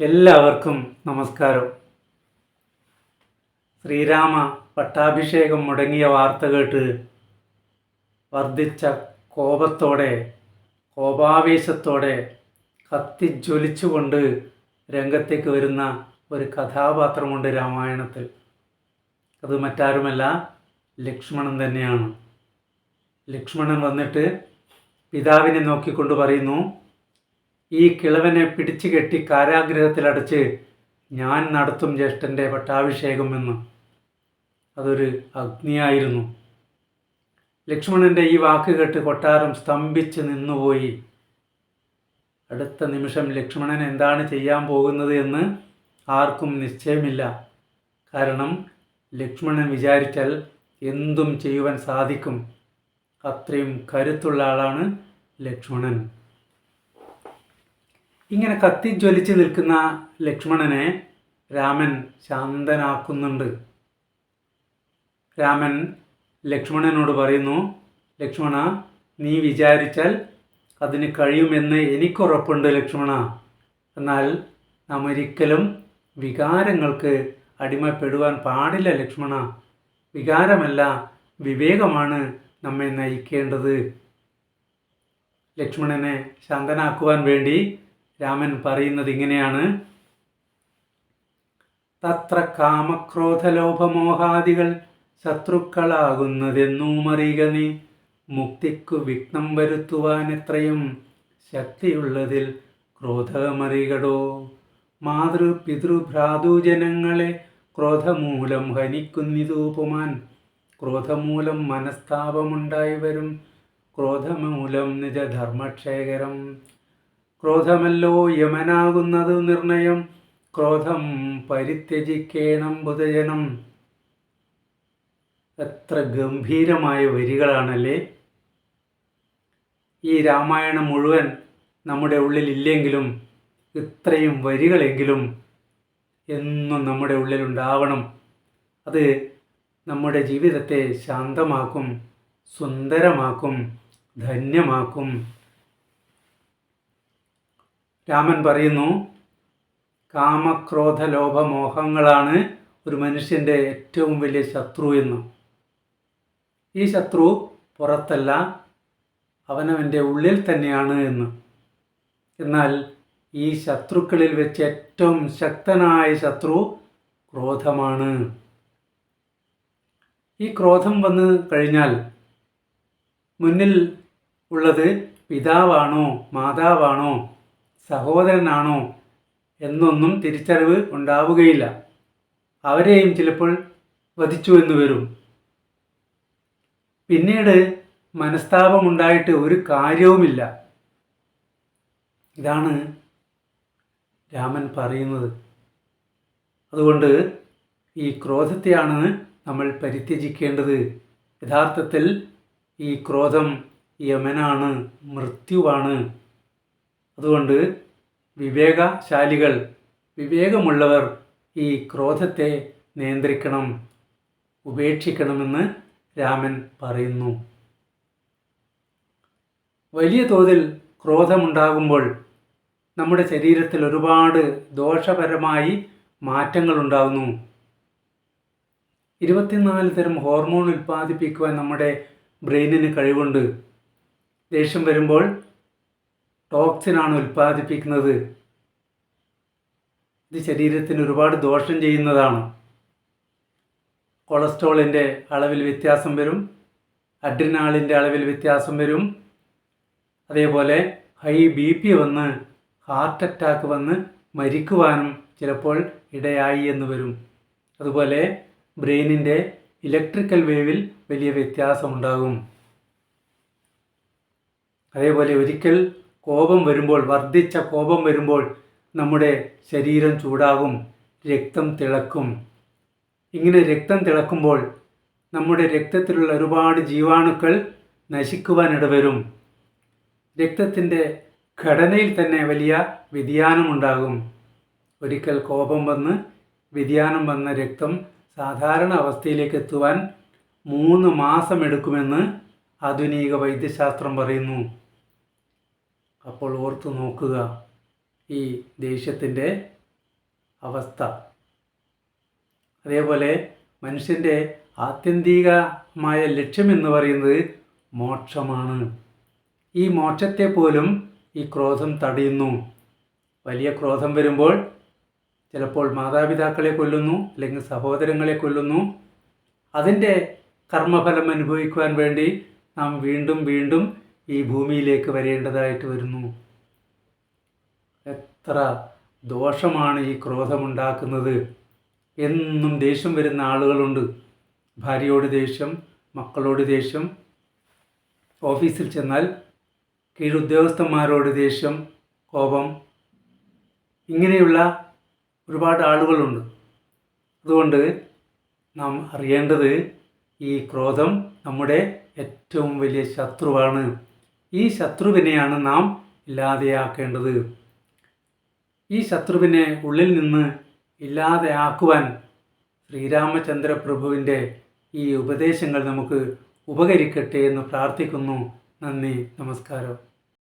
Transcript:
എല്ലാവർക്കും നമസ്കാരം. ശ്രീരാമ പട്ടാഭിഷേകം മുടങ്ങിയ വാർത്ത കേട്ട് വർദ്ധിച്ച കോപത്തോടെ കോപാവേശത്തോടെ കത്തിജ്വലിച്ചുകൊണ്ട് രംഗത്തേക്ക് വരുന്ന ഒരു കഥാപാത്രമുണ്ട് രാമായണത്തിൽ. അത് മറ്റാരുമല്ല ലക്ഷ്മണൻ തന്നെയാണ്. ലക്ഷ്മണൻ വന്നിട്ട് പിതാവിനെ നോക്കിക്കൊണ്ട് പറയുന്നു ഈ കിളവനെ പിടിച്ചു കെട്ടി കാരാഗ്രഹത്തിലടച്ച് ഞാൻ നടത്തും ജ്യേഷ്ഠന്റെ പട്ടാഭിഷേകം എന്ന്. അതൊരു അഗ്നിയായിരുന്നു. ലക്ഷ്മണന്റെ ഈ വാക്ക് കേട്ട് കൊട്ടാരം സ്തംഭിച്ച് നിന്നുപോയി. അടുത്ത നിമിഷം ലക്ഷ്മണൻ എന്താണ് ചെയ്യാൻ പോകുന്നത് എന്ന് ആർക്കും നിശ്ചയമില്ല. കാരണം ലക്ഷ്മണൻ വിചാരിച്ചാൽ എന്തും ചെയ്യുവാൻ സാധിക്കും. അത്രയും കരുത്തുള്ള ആളാണ് ലക്ഷ്മണൻ. ഇങ്ങനെ കത്തിജ്വലിച്ച് നിൽക്കുന്ന ലക്ഷ്മണനെ രാമൻ ശാന്തനാക്കുന്നുണ്ട്. രാമൻ ലക്ഷ്മണനോട് പറയുന്നു ലക്ഷ്മണ നീ വിചാരിച്ചാൽ അതിന് കഴിയുമെന്ന് എനിക്കുറപ്പുണ്ട് ലക്ഷ്മണ. എന്നാൽ നാം ഒരിക്കലും വികാരങ്ങൾക്ക് അടിമപ്പെടുവാൻ പാടില്ല ലക്ഷ്മണ. വികാരമല്ല വിവേകമാണ് നമ്മെ നയിക്കേണ്ടത്. ലക്ഷ്മണനെ ശാന്തനാക്കുവാൻ വേണ്ടി രാമൻ പറയുന്നത് ഇങ്ങനെയാണ്. തത്ര കാമക്രോധലോഭമോഹാദികൾ ശത്രുക്കളാകുന്നതെന്നൂമറിയുക നീ. മുക്തിക്കു വിഘ്നം വരുത്തുവാൻ എത്രയും ശക്തിയുള്ളതിൽ ക്രോധമറികടോ. മാതൃ പിതൃഭ്രാതുജനങ്ങളെ ക്രോധമൂലം ഹനിക്കുന്നിതൂപുമാൻ. ക്രോധമൂലം മനസ്താപമുണ്ടായി വരും. ക്രോധമൂലം നിജധർമ്മക്ഷേകരം. ക്രോധമല്ലോ യമനാകുന്നത് നിർണയം. ക്രോധം പരിത്യജിക്കേണം ബുധജനം എത്ര ഗംഭീരമായ വരികളാണല്ലേ? ഈ രാമായണം മുഴുവൻ നമ്മുടെ ഉള്ളിൽ ഇല്ലെങ്കിലും ഇത്രയും വരികളെങ്കിലും എന്നും നമ്മുടെ ഉള്ളിലുണ്ടാവണം. അത് നമ്മുടെ ജീവിതത്തെ ശാന്തമാക്കും സുന്ദരമാക്കും ധന്യമാക്കും. രാമൻ പറയുന്നു കാമക്രോധ ലോഭമോഹങ്ങളാണ് ഒരു മനുഷ്യന്റെ ഏറ്റവും വലിയ ശത്രു എന്ന്. ഈ ശത്രു പുറത്തല്ല അവനവന്റെ ഉള്ളിൽ തന്നെയാണ് എന്ന്. എന്നാൽ ഈ ശത്രുക്കളിൽ വെച്ച് ഏറ്റവും ശക്തനായ ശത്രു ക്രോധമാണ്. ഈ ക്രോധം വന്ന് കഴിഞ്ഞാൽ മുന്നിൽ ഉള്ളത് പിതാവാണോ മാതാവാണോ സഹോദരനാണോ എന്നൊന്നും തിരിച്ചറിവ് ഉണ്ടാവുകയില്ല. അവരെയും ചിലപ്പോൾ വധിച്ചു എന്ന് വരും. പിന്നീട് മനസ്താപമുണ്ടായിട്ട് ഒരു കാര്യവുമില്ല. ഇതാണ് രാമൻ പറയുന്നത്. അതുകൊണ്ട് ഈ ക്രോധത്തെയാണ് നമ്മൾ പരിത്യജിക്കേണ്ടത്. യഥാർത്ഥത്തിൽ ഈ ക്രോധം യമനാണ് മൃത്യുവാണ്. അതുകൊണ്ട് വിവേകശാലികൾ വിവേകമുള്ളവർ ഈ ക്രോധത്തെ നിയന്ത്രിക്കണം ഉപേക്ഷിക്കണമെന്ന് രാമൻ പറയുന്നു. വലിയ തോതിൽ ക്രോധമുണ്ടാകുമ്പോൾ നമ്മുടെ ശരീരത്തിൽ ഒരുപാട് ദോഷപരമായി മാറ്റങ്ങൾ ഉണ്ടാകുന്നു ഇരുപത്തിനാല് തരം ഹോർമോൺ ഉൽപ്പാദിപ്പിക്കുവാൻ നമ്മുടെ ബ്രെയിനിന് കഴിവുണ്ട്. ദേഷ്യം വരുമ്പോൾ ടോക്സിനാണ് ഉൽപ്പാദിപ്പിക്കുന്നത്. ഇത് ശരീരത്തിന് ഒരുപാട് ദോഷം ചെയ്യുന്നതാണ്. കൊളസ്ട്രോളിന്റെ അളവിൽ വ്യത്യാസം വരും. അഡ്രിനാളിന്റെ അളവിൽ വ്യത്യാസം വരും. അതേപോലെ ഹൈ ബി പി വന്ന് ഹാർട്ട് അറ്റാക്ക് വന്ന് മരിക്കുവാനും ചിലപ്പോൾ ഇടയായി എന്ന് വരും. അതുപോലെ ബ്രെയിനിന്റെ ഇലക്ട്രിക്കൽ വേവിൽ വലിയ വ്യത്യാസമുണ്ടാകും അതേപോലെ ഒരിക്കൽ കോപം വരുമ്പോൾ വർദ്ധിച്ച കോപം വരുമ്പോൾ നമ്മുടെ ശരീരം ചൂടാകും രക്തം തിളക്കും. ഇങ്ങനെ രക്തം തിളക്കുമ്പോൾ നമ്മുടെ രക്തത്തിലുള്ള ഒരുപാട് ജീവാണുക്കൾ നശിക്കുവാനിടവരും രക്തത്തിന്റെ ഘടനയിൽ തന്നെ വലിയ വ്യതിയാനമുണ്ടാകും ഒരിക്കൽ കോപം വന്ന് വ്യതിയാനം വന്ന രക്തം സാധാരണ അവസ്ഥയിലേക്ക് എത്തുവാൻ മൂന്ന് മാസമെടുക്കുമെന്ന് ആധുനിക വൈദ്യശാസ്ത്രം പറയുന്നു. അപ്പോൾ ഓർത്തു നോക്കുക. ഈ ദേഷ്യത്തിന്റെ അവസ്ഥ. അതേപോലെ മനുഷ്യന്റെ ആത്യന്തികമായ ലക്ഷ്യം എന്ന് പറയുന്നത് മോക്ഷമാണ്. ഈ മോക്ഷത്തെ പോലും ഈ ക്രോധം തടയുന്നു. വലിയ ക്രോധം വരുമ്പോൾ ചിലപ്പോൾ മാതാപിതാക്കളെ കൊല്ലുന്നു അല്ലെങ്കിൽ സഹോദരങ്ങളെ കൊല്ലുന്നു. അതിന്റെ കർമ്മഫലം അനുഭവിക്കുവാൻ വേണ്ടി നാം വീണ്ടും വീണ്ടും ഈ ഭൂമിയിലേക്ക് വരേണ്ടതായിട്ട് വരുന്നു. എത്ര ദോഷമാണ് ഈ ക്രോധമുണ്ടാക്കുന്നത്. എന്നും ദേഷ്യം വരുന്ന ആളുകളുണ്ട്. ഭാര്യയോട് ദേഷ്യം മക്കളോട് ദേഷ്യം ഓഫീസിൽ ചെന്നാൽ കീഴുദ്യോഗസ്ഥന്മാരോട് ദേഷ്യം കോപം ഇങ്ങനെയുള്ള ഒരുപാട് ആളുകളുണ്ട്. അതുകൊണ്ട് നാം അറിയേണ്ടത് ഈ ക്രോധം നമ്മുടെ ഏറ്റവും വലിയ ശത്രുവാണ്. ഈ ശത്രുവിനെയാണ് നാം ഇല്ലാതെയാക്കേണ്ടത്. ഈ ശത്രുവിനെ ഉള്ളിൽ നിന്ന് ഇല്ലാതെയാക്കുവാൻ ശ്രീരാമചന്ദ്ര പ്രഭുവിന്റെ ഈ ഉപദേശങ്ങൾ നമുക്ക് ഉപകരിക്കട്ടെ എന്ന് പ്രാർത്ഥിക്കുന്നു. നന്ദി നമസ്കാരം.